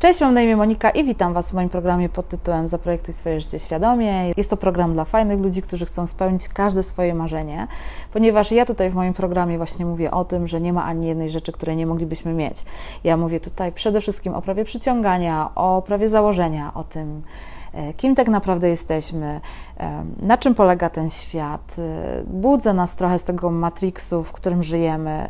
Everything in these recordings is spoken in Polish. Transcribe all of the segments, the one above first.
Cześć, mam na imię Monika i witam Was w moim programie pod tytułem Zaprojektuj swoje życie świadomie. Jest to program dla fajnych ludzi, którzy chcą spełnić każde swoje marzenie, ponieważ ja tutaj w moim programie właśnie mówię o tym, że nie ma ani jednej rzeczy, której nie moglibyśmy mieć. Ja mówię tutaj przede wszystkim o prawie przyciągania, o prawie założenia, o tym, e, kim tak naprawdę jesteśmy, e, na czym polega ten świat. E, Budzę nas trochę z tego matrixu, w którym żyjemy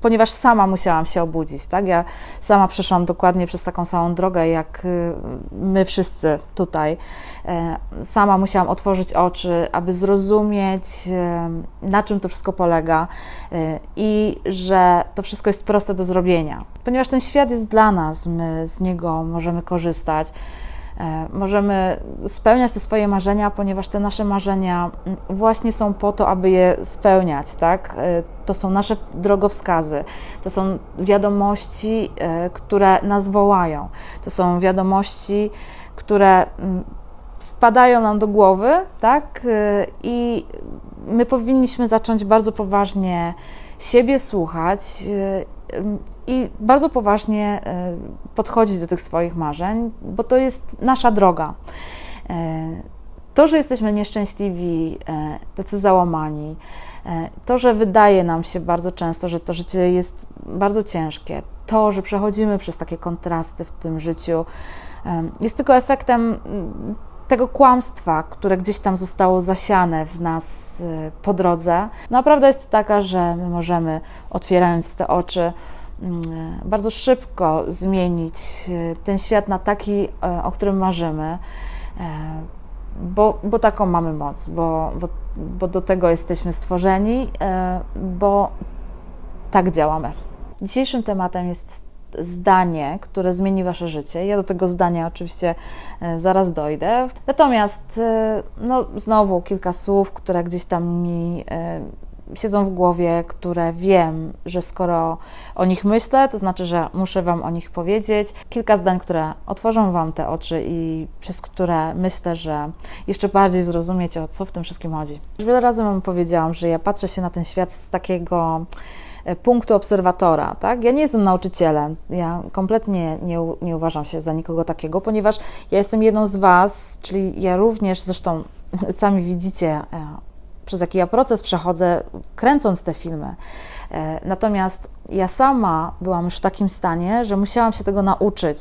ponieważ sama musiałam się obudzić, tak? Ja sama przeszłam dokładnie przez taką samą drogę, jak y, my wszyscy tutaj. E, Sama musiałam otworzyć oczy, aby zrozumieć, e, na czym to wszystko polega e, i że to wszystko jest proste do zrobienia. Ponieważ ten świat jest dla nas, my z niego możemy korzystać. E, Możemy spełniać te swoje marzenia, ponieważ te nasze marzenia mm, właśnie są po to, aby je spełniać, tak? E, To są nasze drogowskazy, to są wiadomości, e, które nas wołają, to są wiadomości, które mm, wpadają nam do głowy, tak? I my powinniśmy zacząć bardzo poważnie siebie słuchać i bardzo poważnie e, podchodzić do tych swoich marzeń, bo to jest nasza droga. E, To, że jesteśmy nieszczęśliwi, e, tacy załamani, to, że wydaje nam się bardzo często, że to życie jest bardzo ciężkie, to, że przechodzimy przez takie kontrasty w tym życiu, jest tylko efektem tego kłamstwa, które gdzieś tam zostało zasiane w nas y, po drodze. No, prawda jest taka, że my możemy, otwierając te oczy, mm, bardzo szybko zmienić y, ten świat na taki, e, o którym marzymy, bo, bo taką mamy moc, bo, bo, bo do tego jesteśmy stworzeni, bo tak działamy. Dzisiejszym tematem jest zdanie, które zmieni Wasze życie. Ja do tego zdania oczywiście e, zaraz dojdę. Natomiast, e, no, znowu kilka słów, które gdzieś tam mi e, siedzą w głowie, które wiem, że skoro o nich myślę, to znaczy, że muszę Wam o nich powiedzieć. Kilka zdań, które otworzą Wam te oczy i przez które myślę, że jeszcze bardziej zrozumiecie, o co w tym wszystkim chodzi. Już wiele razy Wam powiedziałam, że ja patrzę się na ten świat z takiego punktu obserwatora, tak? Ja nie jestem nauczycielem, ja kompletnie nie, nie uważam się za nikogo takiego, ponieważ ja jestem jedną z Was, czyli ja również, zresztą sami widzicie, e, przez jaki ja proces przechodzę, kręcąc te filmy. E, Natomiast ja sama byłam już w takim stanie, że musiałam się tego nauczyć.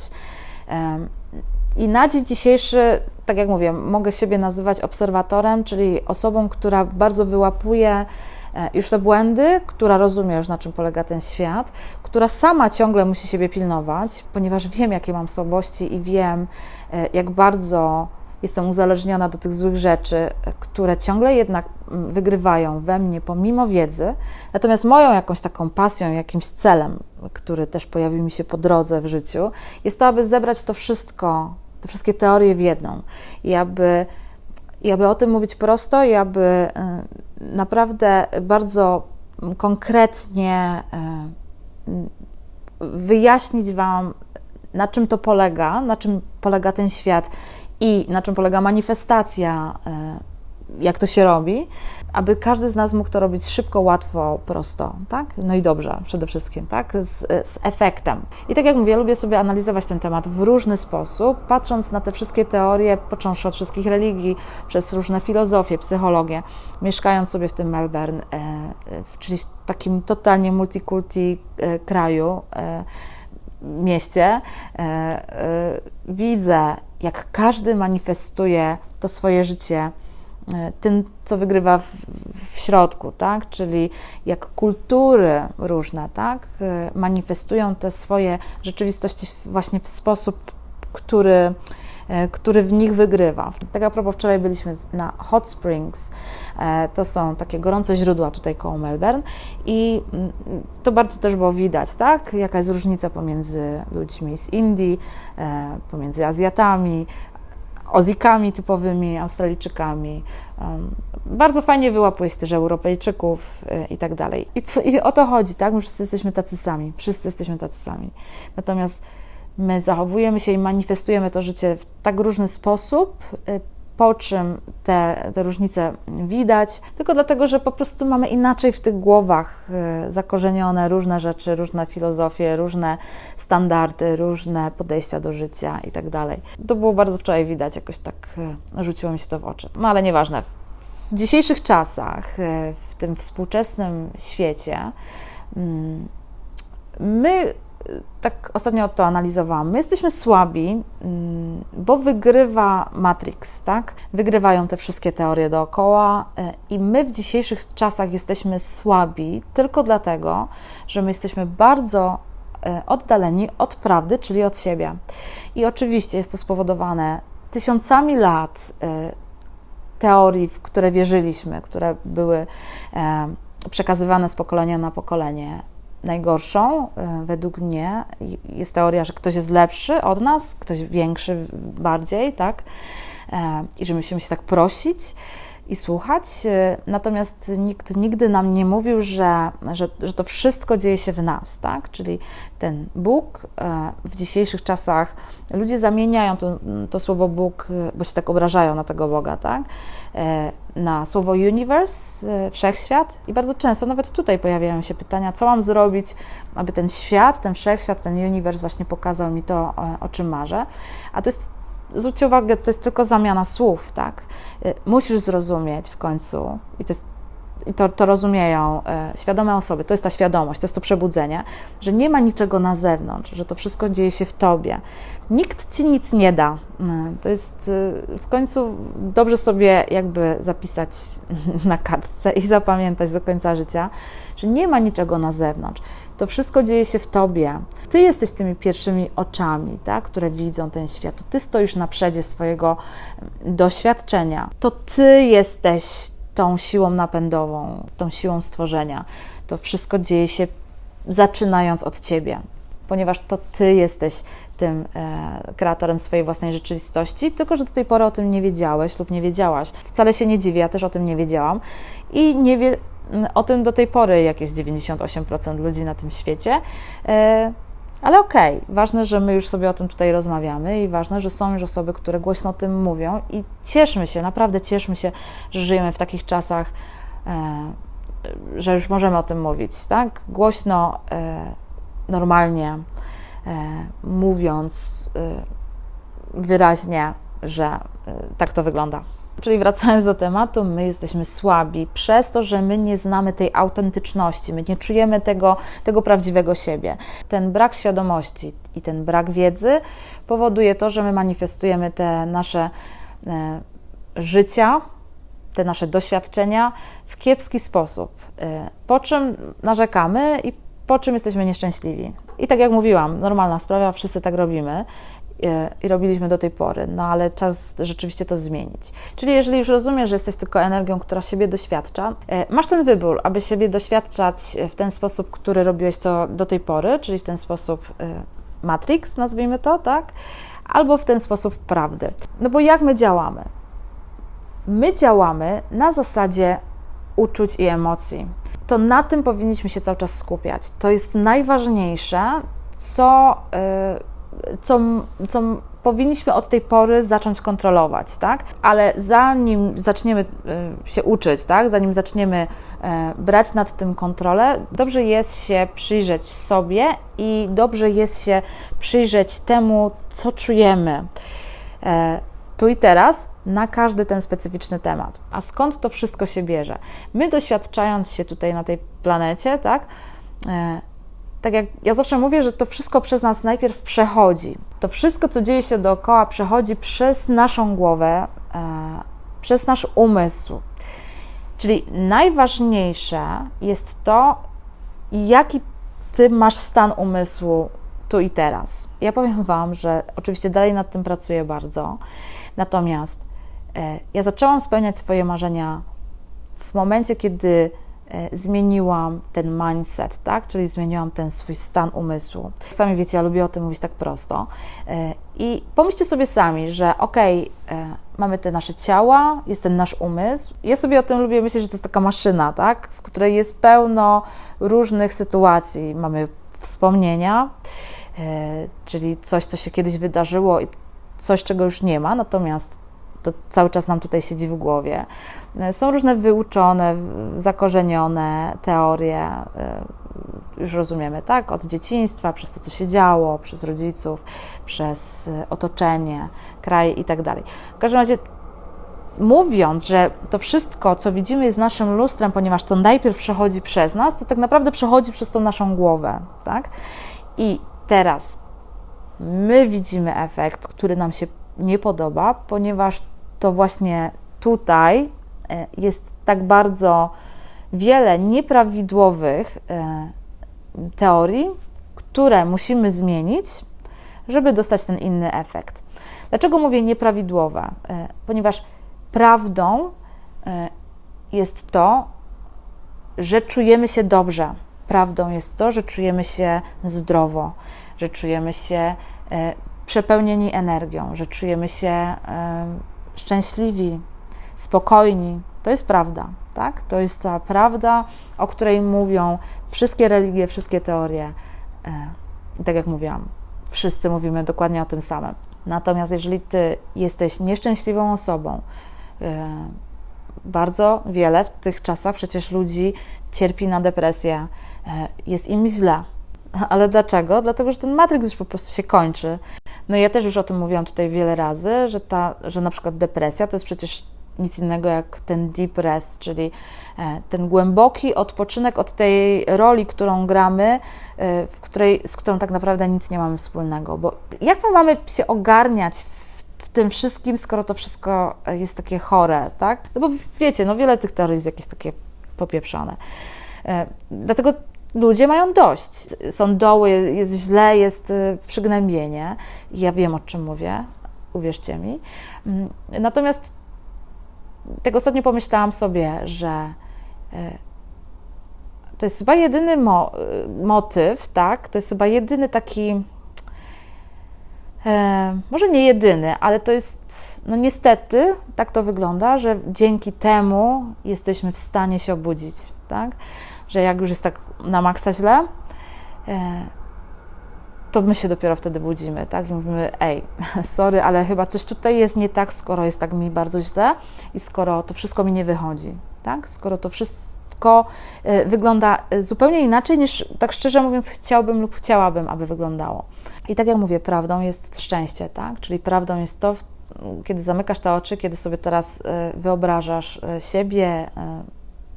I na dzień dzisiejszy, tak jak mówię, mogę siebie nazywać obserwatorem, czyli osobą, która bardzo wyłapuje e, już te błędy, która rozumie już na czym polega ten świat, która sama ciągle musi siebie pilnować, ponieważ wiem, jakie mam słabości i wiem, e, jak bardzo jestem uzależniona do tych złych rzeczy, e, które ciągle jednak mm, wygrywają we mnie pomimo wiedzy. Natomiast moją jakąś taką pasją, jakimś celem, który też pojawił mi się po drodze w życiu, jest to, aby zebrać to wszystko, te wszystkie teorie w jedną i aby, i aby o tym mówić prosto i aby y, naprawdę bardzo konkretnie y, wyjaśnić Wam, na czym to polega, na czym polega ten świat i na czym polega manifestacja, e, jak to się robi, aby każdy z nas mógł to robić szybko, łatwo, prosto, tak? No i dobrze przede wszystkim, tak? Z, z efektem. I tak jak mówię, lubię sobie analizować ten temat w różny sposób, patrząc na te wszystkie teorie, począwszy od wszystkich religii, przez różne filozofie, psychologię, mieszkając sobie w tym Melbourne, e, czyli w takim totalnie multikulti e, kraju, e, mieście, widzę, jak każdy manifestuje to swoje życie tym, co wygrywa w, w środku, tak? Czyli jak kultury różne, tak? E, Manifestują te swoje rzeczywistości właśnie w sposób, który, e, który w nich wygrywa. Tak a propos, wczoraj byliśmy na Hot Springs, e, to są takie gorące źródła tutaj koło Melbourne i mm, to bardzo też było widać, tak? Jaka jest różnica pomiędzy ludźmi z Indii, e, pomiędzy Azjatami, Ozikami typowymi, Australijczykami. Bardzo fajnie wyłapuje się też Europejczyków y, i tak dalej. I, I o to chodzi, tak? My wszyscy jesteśmy tacy sami, wszyscy jesteśmy tacy sami. Natomiast my zachowujemy się i manifestujemy to życie w tak różny sposób, y, po czym te, te różnice widać? Tylko dlatego, że po prostu mamy inaczej w tych głowach e, zakorzenione różne rzeczy, różne filozofie, różne standardy, różne podejścia do życia i tak dalej. To było bardzo wczoraj widać, jakoś tak e, rzuciło mi się to w oczy. No ale nieważne. W dzisiejszych czasach, e, w tym współczesnym świecie, mm, my tak ostatnio to analizowałam. My jesteśmy słabi, mm, bo wygrywa Matrix, tak? Wygrywają te wszystkie teorie dookoła e, i my w dzisiejszych czasach jesteśmy słabi tylko dlatego, że my jesteśmy bardzo e, oddaleni od prawdy, czyli od siebie. I oczywiście jest to spowodowane tysiącami lat e, teorii, w które wierzyliśmy, które były przekazywane z pokolenia na pokolenie najgorszą, e, według mnie, jest teoria, że ktoś jest lepszy od nas, ktoś większy bardziej, tak? E, I że musimy się tak prosić i słuchać. E, natomiast nikt nigdy nam nie mówił, że, że, że to wszystko dzieje się w nas, tak? Czyli ten Bóg w dzisiejszych czasach ludzie zamieniają to, to słowo Bóg, bo się tak obrażają na tego Boga, tak? Na słowo universe, wszechświat i bardzo często nawet tutaj pojawiają się pytania, co mam zrobić, aby ten świat, ten wszechświat, ten universe właśnie pokazał mi to, o czym marzę. A to jest, zwróćcie uwagę, to jest tylko zamiana słów, tak? E, musisz zrozumieć w końcu, i to jest i to, to rozumieją e, świadome osoby, to jest ta świadomość, to jest to przebudzenie, że nie ma niczego na zewnątrz, że to wszystko dzieje się w tobie. Nikt ci nic nie da. E, to jest e, w końcu dobrze sobie jakby zapisać na kartce i zapamiętać do końca życia, że nie ma niczego na zewnątrz. To wszystko dzieje się w tobie. Ty jesteś tymi pierwszymi oczami, tak, które widzą ten świat. To ty stoisz na przedzie swojego doświadczenia. To ty jesteś tą siłą napędową, tą siłą stworzenia. To wszystko dzieje się zaczynając od ciebie, ponieważ to ty jesteś tym e, kreatorem swojej własnej rzeczywistości, tylko że do tej pory o tym nie wiedziałeś lub nie wiedziałaś. Wcale się nie dziwię, ja też o tym nie wiedziałam i nie wie o tym do tej pory jakieś 98% ludzi na tym świecie. E, ale okej, okay, ważne, że my już sobie o tym tutaj rozmawiamy i ważne, że są już osoby, które głośno o tym mówią i cieszmy się, naprawdę cieszmy się, że żyjemy w takich czasach, e, że już możemy o tym mówić, tak? Głośno, e, normalnie, e, mówiąc e, wyraźnie, że e, tak to wygląda. Czyli wracając do tematu, my jesteśmy słabi przez to, że my nie znamy tej autentyczności, my nie czujemy tego, tego prawdziwego siebie. Ten brak świadomości i ten brak wiedzy powoduje to, że my manifestujemy te nasze e, życia, te nasze doświadczenia w kiepski sposób, e, po czym narzekamy i po czym jesteśmy nieszczęśliwi. I tak jak mówiłam, normalna sprawa, wszyscy tak robimy i robiliśmy do tej pory, no ale czas rzeczywiście to zmienić. Czyli jeżeli już rozumiesz, że jesteś tylko energią, która siebie doświadcza, e, masz ten wybór, aby siebie doświadczać w ten sposób, który robiłeś to do tej pory, czyli w ten sposób e, Matrix, nazwijmy to, tak? Albo w ten sposób prawdy. No bo jak my działamy? My działamy na zasadzie uczuć i emocji. To na tym powinniśmy się cały czas skupiać. To jest najważniejsze, co. Yy, co, co powinniśmy od tej pory zacząć kontrolować, tak? Ale zanim zaczniemy e, się uczyć, tak? Zanim zaczniemy e, brać nad tym kontrolę, dobrze jest się przyjrzeć sobie i dobrze jest się przyjrzeć temu, co czujemy e, tu i teraz na każdy ten specyficzny temat. A skąd to wszystko się bierze? My doświadczając się tutaj na tej planecie, tak? tak jak ja zawsze mówię, że to wszystko przez nas najpierw przechodzi. To wszystko, co dzieje się dookoła, przechodzi przez naszą głowę, e, przez nasz umysł. Czyli najważniejsze jest to, jaki ty masz stan umysłu tu i teraz. Ja powiem Wam, że oczywiście dalej nad tym pracuję bardzo, natomiast e, ja zaczęłam spełniać swoje marzenia w momencie, kiedy E, zmieniłam ten mindset, tak? Czyli zmieniłam ten swój stan umysłu. Sami wiecie, ja lubię o tym mówić tak prosto. E, I pomyślcie sobie sami, że okej, okay, mamy te nasze ciała, jest ten nasz umysł. Ja sobie o tym lubię myśleć, że to jest taka maszyna, tak? W której jest pełno różnych sytuacji. Mamy wspomnienia, czyli coś, co się kiedyś wydarzyło i coś, czego już nie ma, natomiast to cały czas nam tutaj siedzi w głowie. Są różne wyuczone, zakorzenione teorie, już rozumiemy, tak? Od dzieciństwa, przez to, co się działo, przez rodziców, przez otoczenie, kraj i tak dalej. W każdym razie mówiąc, że to wszystko, co widzimy, jest naszym lustrem, ponieważ to najpierw przechodzi przez nas, to tak naprawdę przechodzi przez tą naszą głowę, tak? I teraz my widzimy efekt, który nam się nie podoba, ponieważ to właśnie tutaj e, jest tak bardzo wiele nieprawidłowych e, teorii, które musimy zmienić, żeby dostać ten inny efekt. Dlaczego mówię nieprawidłowe? E, ponieważ prawdą jest to, że czujemy się dobrze. Prawdą jest to, że czujemy się zdrowo, że czujemy się przepełnieni energią, że czujemy się szczęśliwi, spokojni. To jest prawda, tak? To jest ta prawda, o której mówią wszystkie religie, wszystkie teorie. E, tak jak mówiłam, wszyscy mówimy dokładnie o tym samym. Natomiast jeżeli ty jesteś nieszczęśliwą osobą, e, bardzo wiele w tych czasach przecież ludzi cierpi na depresję, e, jest im źle. Ale dlaczego? Dlatego, że ten matryk już po prostu się kończy. No ja też już o tym mówiłam tutaj wiele razy, że, ta, że na przykład depresja to jest przecież nic innego jak ten deep rest, czyli e, ten głęboki odpoczynek od tej roli, którą gramy, e, w której, z którą tak naprawdę nic nie mamy wspólnego. Bo jak my mamy się ogarniać w, w tym wszystkim, skoro to wszystko jest takie chore, tak? No bo wiecie, no wiele tych teorii jest jakieś takie popieprzone. E, dlatego ludzie mają dość. Są doły, jest źle, jest y, przygnębienie. Ja wiem, o czym mówię, uwierzcie mi. Mm, natomiast tego ostatnio pomyślałam sobie, że y, to jest chyba jedyny mo y, motyw, tak? To jest chyba jedyny taki. E, może nie jedyny, ale to jest, no niestety, tak to wygląda, że dzięki temu jesteśmy w stanie się obudzić, tak? Że jak już jest tak na maksa źle, e, to my się dopiero wtedy budzimy, tak? I mówimy, ej, sorry, ale chyba coś tutaj jest nie tak, skoro jest tak mi bardzo źle i skoro to wszystko mi nie wychodzi, tak? Skoro to wszystko e, wygląda e, zupełnie inaczej niż, tak szczerze mówiąc, chciałbym lub chciałabym, aby wyglądało. I tak jak mówię, prawdą jest szczęście, tak? Czyli prawdą jest to, kiedy zamykasz te oczy, kiedy sobie teraz wyobrażasz siebie,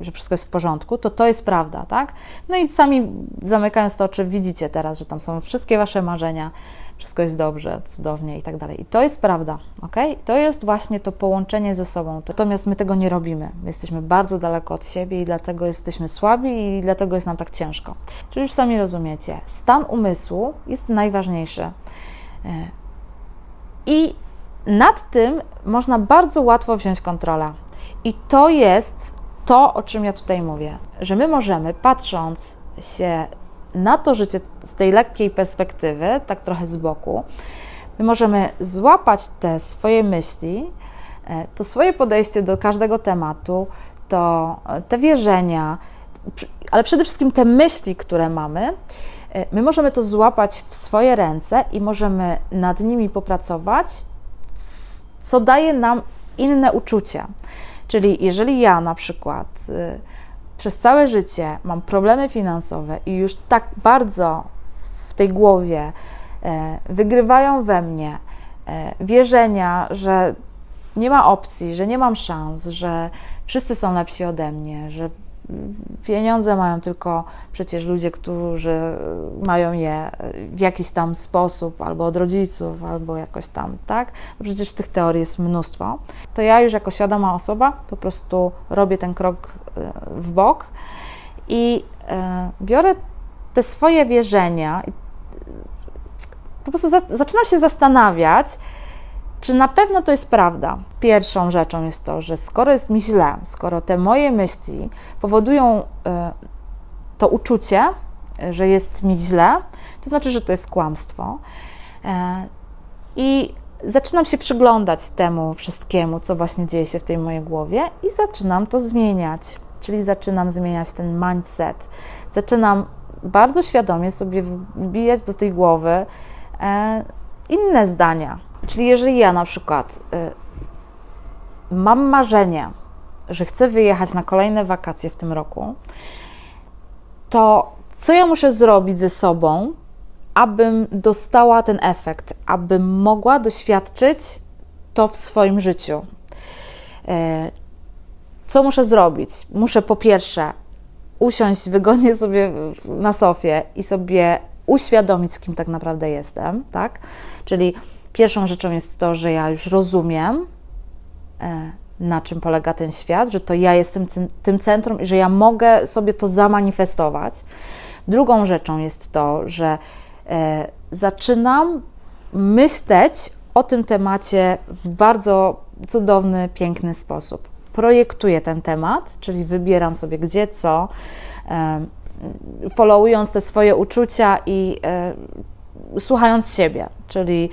że wszystko jest w porządku, to to jest prawda, tak? No i sami zamykając to oczy, widzicie teraz, że tam są wszystkie wasze marzenia, wszystko jest dobrze, cudownie i tak dalej. I to jest prawda, ok? To jest właśnie to połączenie ze sobą. Natomiast my tego nie robimy. My jesteśmy bardzo daleko od siebie i dlatego jesteśmy słabi i dlatego jest nam tak ciężko. Czyli już sami rozumiecie, stan umysłu jest najważniejszy. E, I nad tym można bardzo łatwo wziąć kontrolę. I to jest to, o czym ja tutaj mówię, że my możemy, patrząc się na to życie z tej lekkiej perspektywy, tak trochę z boku, my możemy złapać te swoje myśli, e, to swoje podejście do każdego tematu, to e, te wierzenia, ale przede wszystkim te myśli, które mamy, e, my możemy to złapać w swoje ręce i możemy nad nimi popracować, co daje nam inne uczucia. Czyli jeżeli ja na przykład y, przez całe życie mam problemy finansowe i już tak bardzo w tej głowie e, wygrywają we mnie e, wierzenia, że nie ma opcji, że nie mam szans, że wszyscy są lepsi ode mnie, że pieniądze mają tylko przecież ludzie, którzy mają je w jakiś tam sposób, albo od rodziców, albo jakoś tam, tak? Przecież tych teorii jest mnóstwo. To ja już jako świadoma osoba po prostu robię ten krok e, w bok i e, biorę te swoje wierzenia, po prostu zaczynam się zastanawiać, czy na pewno to jest prawda? Pierwszą rzeczą jest to, że skoro jest mi źle, skoro te moje myśli powodują e, to uczucie, że jest mi źle, to znaczy, że to jest kłamstwo. E, I zaczynam się przyglądać temu wszystkiemu, co właśnie dzieje się w tej mojej głowie, i zaczynam to zmieniać. Czyli zaczynam zmieniać ten mindset. Zaczynam bardzo świadomie sobie wbijać do tej głowy e, inne zdania, Czyli jeżeli ja na przykład y, mam marzenie, że chcę wyjechać na kolejne wakacje w tym roku, to co ja muszę zrobić ze sobą, abym dostała ten efekt, abym mogła doświadczyć to w swoim życiu? E, co muszę zrobić? Muszę po pierwsze usiąść wygodnie sobie na sofie i sobie uświadomić, kim tak naprawdę jestem, tak? Czyli pierwszą rzeczą jest to, że ja już rozumiem, e, na czym polega ten świat, że to ja jestem tym centrum i że ja mogę sobie to zamanifestować. Drugą rzeczą jest to, że e, zaczynam myśleć o tym temacie w bardzo cudowny, piękny sposób. Projektuję ten temat, czyli wybieram sobie gdzie, co, e, followując te swoje uczucia i słuchając siebie, czyli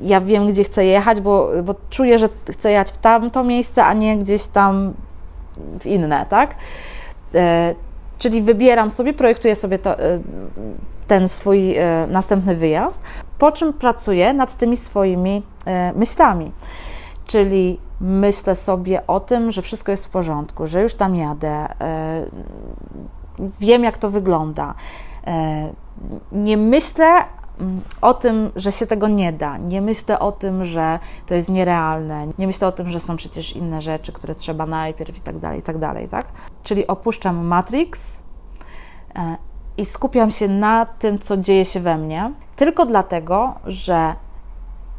ja wiem, gdzie chcę jechać, bo, bo czuję, że chcę jechać w tamto miejsce, a nie gdzieś tam w inne, tak? E, czyli wybieram sobie, projektuję sobie to, e, ten swój e, następny wyjazd, po czym pracuję nad tymi swoimi e, myślami. Czyli myślę sobie o tym, że wszystko jest w porządku, że już tam jadę, wiem, jak to wygląda. Nie myślę o tym, że się tego nie da. Nie myślę o tym, że to jest nierealne. Nie myślę o tym, że są przecież inne rzeczy, które trzeba najpierw i tak dalej, i tak dalej, tak? Czyli opuszczam Matrix e, i skupiam się na tym, co dzieje się we mnie, tylko dlatego, że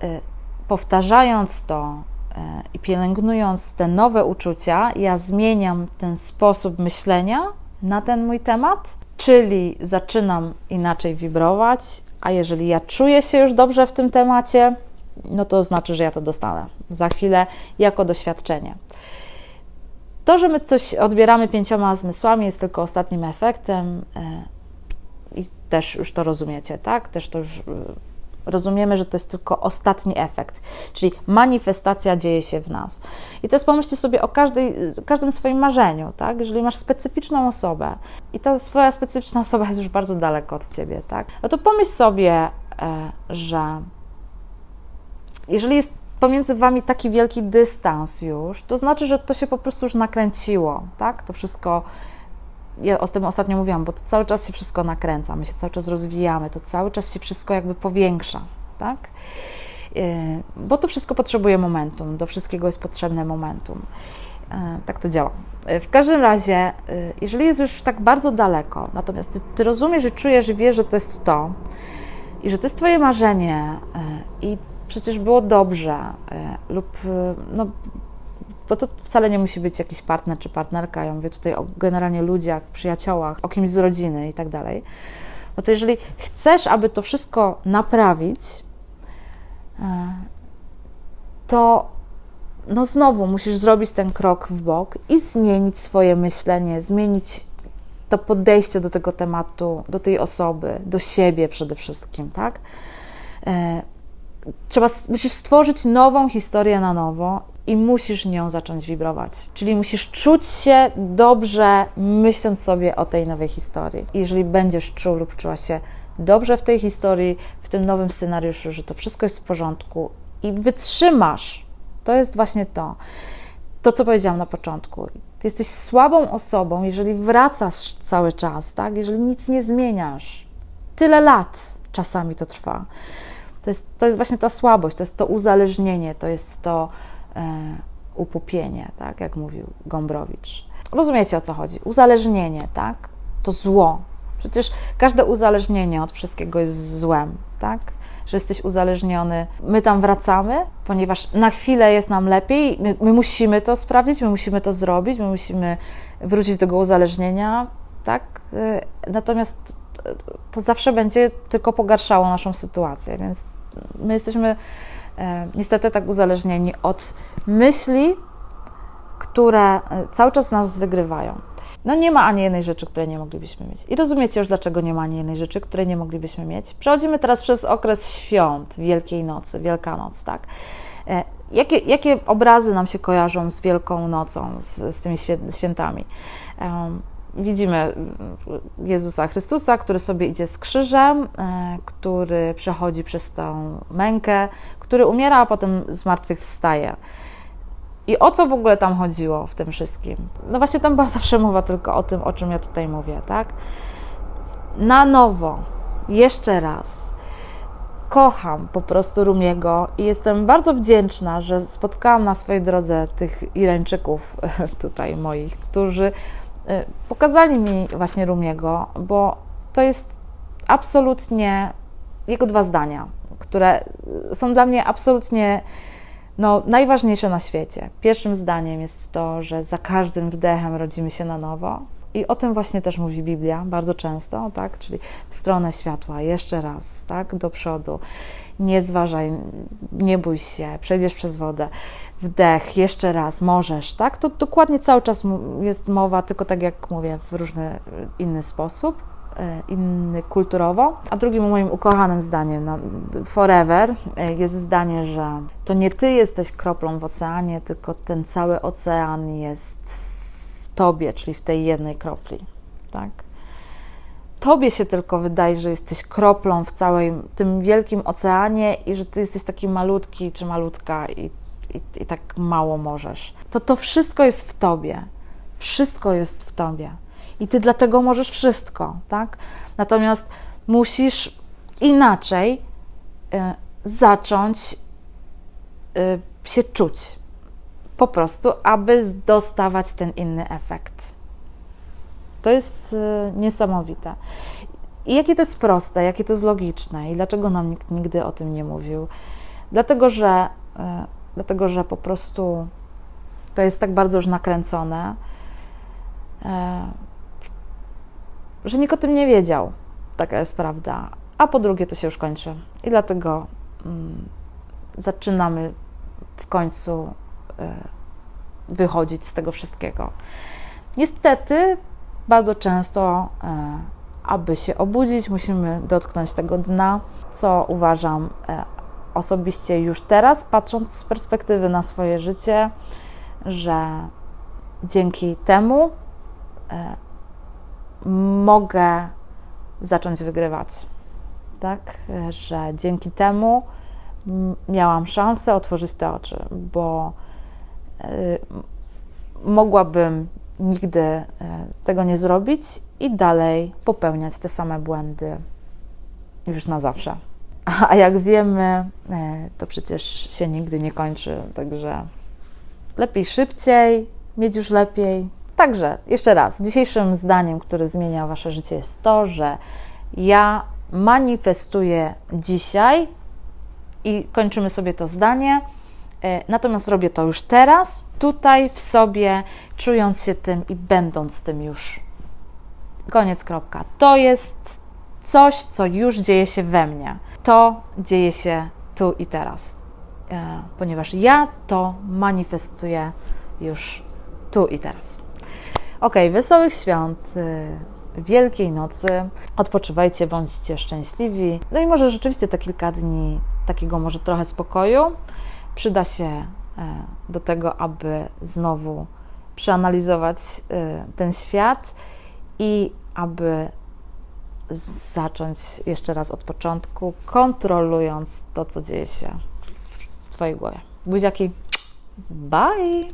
e, powtarzając to e, i pielęgnując te nowe uczucia, ja zmieniam ten sposób myślenia na ten mój temat, czyli zaczynam inaczej wibrować, a jeżeli ja czuję się już dobrze w tym temacie, no to znaczy, że ja to dostanę za chwilę jako doświadczenie. To, że my coś odbieramy pięcioma zmysłami, jest tylko ostatnim efektem e, i też już to rozumiecie, tak? Też to już e, rozumiemy, że to jest tylko ostatni efekt, czyli manifestacja dzieje się w nas. I teraz pomyślcie sobie o każdej, każdym swoim marzeniu, tak? Jeżeli masz specyficzną osobę i ta swoja specyficzna osoba jest już bardzo daleko od ciebie, tak? No to pomyśl sobie, e, że jeżeli jest pomiędzy wami taki wielki dystans już, to znaczy, że to się po prostu już nakręciło, tak? To wszystko ja o tym ostatnio mówiłam, bo to cały czas się wszystko nakręca, my się cały czas rozwijamy, to cały czas się wszystko jakby powiększa, tak? E, bo to wszystko potrzebuje momentum, do wszystkiego jest potrzebne momentum. E, tak to działa. E, w każdym razie, jeżeli jest już tak bardzo daleko, natomiast ty, ty rozumiesz i czujesz i wiesz, że to jest to i że to jest Twoje marzenie i przecież było dobrze lub no, bo to wcale nie musi być jakiś partner czy partnerka. Ja mówię tutaj o generalnie ludziach, przyjaciołach, o kimś z rodziny i tak dalej. No to jeżeli chcesz, aby to wszystko naprawić, e, to no znowu musisz zrobić ten krok w bok i zmienić swoje myślenie, zmienić to podejście do tego tematu, do tej osoby, do siebie przede wszystkim, tak? E, trzeba, musisz stworzyć nową historię na nowo i musisz nią zacząć wibrować. Czyli musisz czuć się dobrze, myśląc sobie o tej nowej historii. I jeżeli będziesz czuł lub czuła się dobrze w tej historii, w tym nowym scenariuszu, że to wszystko jest w porządku i wytrzymasz, to jest właśnie to. To, co powiedziałam na początku. Ty jesteś słabą osobą, jeżeli wracasz cały czas, tak? Jeżeli nic nie zmieniasz. Tyle lat czasami to trwa. To jest, to jest właśnie ta słabość, to jest to uzależnienie, to jest to upupienie, tak, jak mówił Gombrowicz. Rozumiecie o co chodzi? Uzależnienie, tak? To zło. Przecież każde uzależnienie od wszystkiego jest złem, tak? Że jesteś uzależniony. My tam wracamy, ponieważ na chwilę jest nam lepiej. My, my musimy to sprawdzić, my musimy to zrobić, my musimy wrócić do tego uzależnienia, tak? E, natomiast to zawsze będzie tylko pogarszało naszą sytuację, więc my jesteśmy E, niestety tak uzależnieni od myśli, które e, cały czas nas wygrywają. No nie ma ani jednej rzeczy, której nie moglibyśmy mieć. I rozumiecie już, dlaczego nie ma ani jednej rzeczy, której nie moglibyśmy mieć. Przechodzimy teraz przez okres świąt, Wielkiej Nocy, Wielkanoc, tak? E, jakie, jakie obrazy nam się kojarzą z Wielką Nocą, z, z tymi świętami? Widzimy Jezusa Chrystusa, który sobie idzie z krzyżem, który przechodzi przez tą mękę, który umiera, a potem zmartwychwstaje. I o co w ogóle tam chodziło w tym wszystkim? No właśnie tam była zawsze mowa tylko o tym, o czym ja tutaj mówię, tak? Na nowo, jeszcze raz, kocham po prostu Rumiego i jestem bardzo wdzięczna, że spotkałam na swojej drodze tych Irańczyków tutaj moich, którzy pokazali mi właśnie Rumiego, bo to jest absolutnie jego dwa zdania, które są dla mnie absolutnie no, najważniejsze na świecie. Pierwszym zdaniem jest to, że za każdym wdechem rodzimy się na nowo. I o tym właśnie też mówi Biblia bardzo często, tak? Czyli w stronę światła, jeszcze raz, tak? Do przodu. Nie zważaj, nie bój się, przejdziesz przez wodę. Wdech, jeszcze raz, możesz, tak? To dokładnie cały czas jest mowa, tylko tak jak mówię, w różny inny sposób inny kulturowo. A drugim moim ukochanym zdaniem na forever jest zdanie, że to nie ty jesteś kroplą w oceanie, tylko ten cały ocean jest w tobie, czyli w tej jednej kropli. Tak? Tobie się tylko wydaje, że jesteś kroplą w całym tym wielkim oceanie i że ty jesteś taki malutki czy malutka i, i, i tak mało możesz. To to wszystko jest w tobie. Wszystko jest w tobie i ty dlatego możesz wszystko, tak? Natomiast musisz inaczej y, zacząć y, się czuć. Po prostu, aby dostawać ten inny efekt. To jest y, niesamowite. I jakie to jest proste, jakie to jest logiczne i dlaczego nam nikt nigdy o tym nie mówił? Dlatego, że, dlatego, że po prostu to jest tak bardzo już nakręcone że nikt o tym nie wiedział. Taka jest prawda. A po drugie, to się już kończy. I dlatego mm, zaczynamy w końcu y, wychodzić z tego wszystkiego. Niestety, bardzo często, y, aby się obudzić, musimy dotknąć tego dna, co uważam y, osobiście już teraz, patrząc z perspektywy na swoje życie, że dzięki temu mogę zacząć wygrywać. Tak, że dzięki temu miałam szansę otworzyć te oczy, bo mogłabym nigdy y, tego nie zrobić i dalej popełniać te same błędy już na zawsze. A jak wiemy, y, to przecież się nigdy nie kończy, także lepiej szybciej, mieć już lepiej, Także jeszcze raz, dzisiejszym zdaniem, które zmienia Wasze życie, jest to, że ja manifestuję dzisiaj i kończymy sobie to zdanie. E, natomiast robię to już teraz, tutaj w sobie, czując się tym i będąc tym już. Koniec, kropka. To jest coś, co już dzieje się we mnie. To dzieje się tu i teraz, e, ponieważ ja to manifestuję już tu i teraz. Ok, wesołych świąt, y, Wielkiej Nocy. Odpoczywajcie, bądźcie szczęśliwi. No i może rzeczywiście te kilka dni takiego może trochę spokoju przyda się e, do tego, aby znowu przeanalizować e, ten świat i aby zacząć jeszcze raz od początku, kontrolując to, co dzieje się w Twojej głowie. Buziaki, bye!